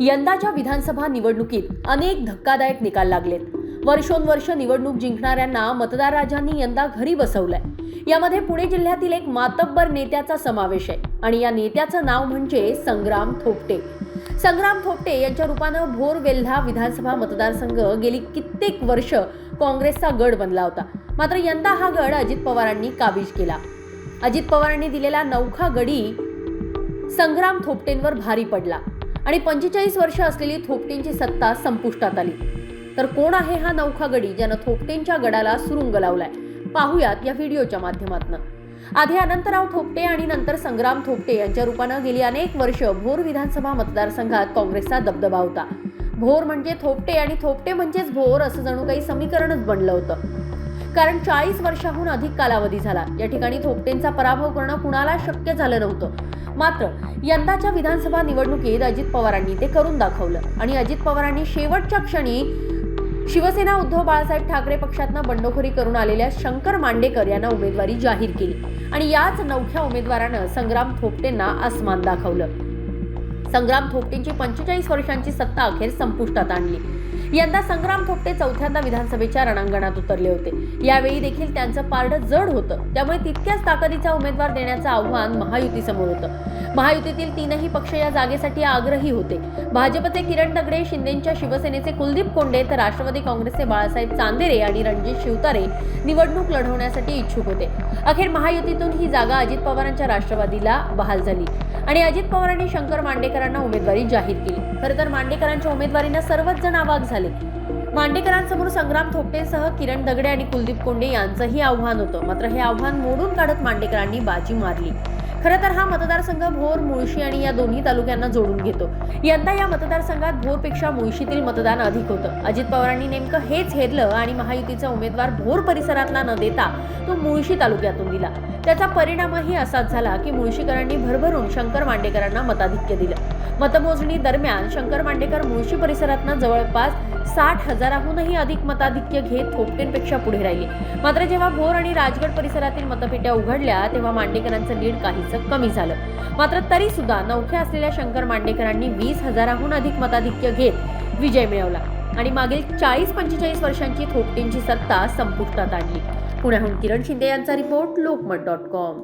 यंदाच्या विधानसभा निवडणुकीत अनेक धक्कादायक निकाल लागलेत. वर्षोनवर्ष निवडणूक जिंकणाऱ्यांना मतदार राजांनी यंदा घरी बसवलंय. यामध्ये पुणे जिल्ह्यातील एक मातब्बर नेत्याचा समावेश आहे आणि या नेत्याचं नाव म्हणजे संग्राम थोपटे. संग्राम थोपटे यांच्या रूपानं भोर वेल्हा विधानसभा मतदारसंघ गेली कित्येक वर्ष काँग्रेसचा गड बनला होता. मात्र यंदा हा गड अजित पवारांनी काबीज केला. अजित पवारांनी दिलेला नौखा गडी संग्राम थोपटेंवर भारी पडला. आणि पंचेचाळीस वर्ष असलेली थोपटेंची सत्ता संपुष्टात आली. तर कोण आहे हा नौखा गडी ज्यानं थोपटेंच्या गडाला सुरुंग लावलाय? पाहुयात या व्हिडिओच्या माध्यमातून. आधी अनंतराव थोपटे आणि नंतर संग्राम थोपटे यांच्या रूपानं गेली अनेक वर्ष भोर विधानसभा मतदारसंघात काँग्रेसचा दबदबा होता. भोर म्हणजे थोपटे आणि थोपटे म्हणजेच भोर असं जणू काही समीकरणच बनलं होतं. कारण चाळीस वर्षाहून अधिक कालावधी झाला. या ठिकाणी थोपटेंचा पराभव करणं कुणाला शक्य झालं नव्हतं. मात्र यंदाच्या विधानसभा निवडणुकीत अजित पवारांनी ते करून दाखवलं. आणि अजित पवारांनी शेवटच्या क्षणी शिवसेना उद्धव बाळासाहेब ठाकरे पक्षातनं बंडखोरी करून आलेल्या शंकर मांडेकर यांना उमेदवारी जाहीर केली. आणि याच नवख्या उमेदवारानं संग्राम थोपटेंना आसमान दाखवलं. संग्राम थोपटेंची पंचेचाळीस वर्षांची सत्ता अखेर संपुष्टात आणली. यंदा संग्राम थोपटे चौथ्यांदा विधानसभेच्या रणांगणात उतरले होते. यावेळी देखील त्यांचं पारडं जड होतं. त्यामुळे तितक्याच ताकदीचा उमेदवार देण्याचं आव्हान महायुतीसमोर होतं. महायुतीतील तीनही पक्ष या जागेसाठी आग्रही होते. भाजपचे किरण दगडे शिंदेच्या शिवसेनेचे कुलदीप कोंडे तर राष्ट्रवादी काँग्रेसचे बाळासाहेब चांदेरे आणि रणजित शिवतारे निवडणूक लढवण्यासाठी इच्छुक होते. अखेर महायुतीतून ही जागा अजित पवारांच्या राष्ट्रवादीला बहाल झाली. आणि अजित पवारांनी शंकर मांडेकरांना उमेदवारी जाहीर केली. खरं तर मांडेकरांच्या उमेदवारीनं सर्वच जण अवाक झाले. मांडेकरांसमोर संग्राम थोपटेसह किरण दगडे आणि कुलदीप कोंडे यांचंही आव्हान होतं. मात्र हे आव्हान मोडून काढत मांडेकरांनी बाजी मारली. खरं तर हा मतदारसंघ भोर मुळशी आणि या दोन्ही तालुक्यांना जोडून घेतो. यंदा या मतदारसंघात भोरपेक्षा मुळशीतील मतदान अधिक होतं. अजित पवारांनी नेमकं हेच हेरलं आणि महायुतीचा उमेदवार भोर परिसरातला न देता तो मुळशी तालुक्यातून दिला. त्याचा परिणामही असाच झाला की मुळशीकरांनी भरभरून शंकर मांडेकरांना मताधिक्य दिलं. मतमोजणी दरम्यान शंकर मांडेकर मुळशी परिसरातनं जवळपास साठ हजाराहूनही अधिक मताधिक्य घेत थोपटेंपेक्षा पुढे राहिले. मात्र जेव्हा भोर आणि राजगड परिसरातील मतपेट्या उघडल्या तेव्हा मांडेकरांचं लीड काहीसं कमी झालं. मात्र तरी सुद्धा नवख्या असलेल्या शंकर मांडेकरांनी वीस हजाराहून अधिक मताधिक्य घेत विजय मिळवला आणि मागील चाळीस पंचेचाळीस वर्षांची थोपटींची सत्ता संपुष्टात आणली. पुण्याहून किरण शिंदे यांचा रिपोर्ट लोकमत डॉट कॉम.